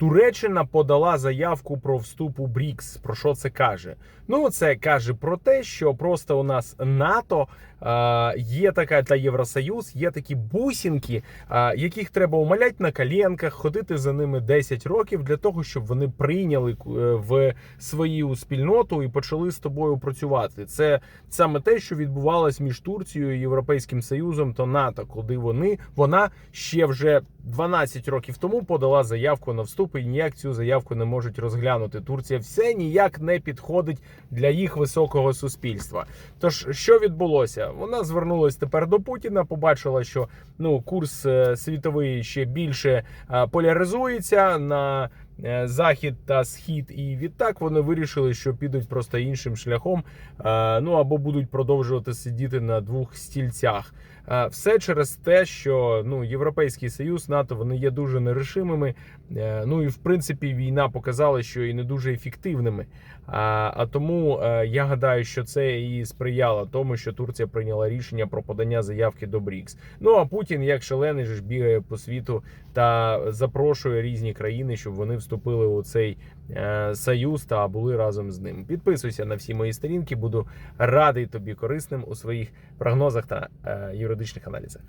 Туреччина подала заявку про вступ у БРІКС. Про що це каже? Ну, це каже про те, що просто у нас НАТО е, є така та Євросоюз, є такі бусинки, е, яких треба умоляти на коленках, ходити за ними 10 років для того, щоб вони прийняли е, в свою спільноту і почали з тобою працювати. Це саме те, що відбувалось між Турцією, Європейським Союзом та НАТО, коли вони вона ще вже 12 років тому подала заявку на вступ і ніяк цю заявку не можуть розглянути. Турція все ніяк не підходить для їх високого суспільства. Тож що відбулося? Вона звернулася тепер до Путіна, побачила, що ну курс е, світовий ще більше е, поляризується на захід та схід, і відтак вони вирішили, що підуть просто іншим шляхом. е, Ну або будуть продовжувати сидіти на двох стільцях. Е, Все через те, що ну Європейський Союз, НАТО вони є дуже нерішимими. Е, Ну і в принципі війна показала, що і не дуже ефективними. А, а тому е, я гадаю, що це і сприяло тому, що Турція прийняла рішення про подання заявки до БРІКС. Ну а Путін, як шалений, ж бігає по світу та запрошує різні країни, щоб вони вступили у цей е, союз та були разом з ним. Підписуйся на всі мої сторінки, буду радий тобі корисним у своїх прогнозах та е, юридичних аналізах.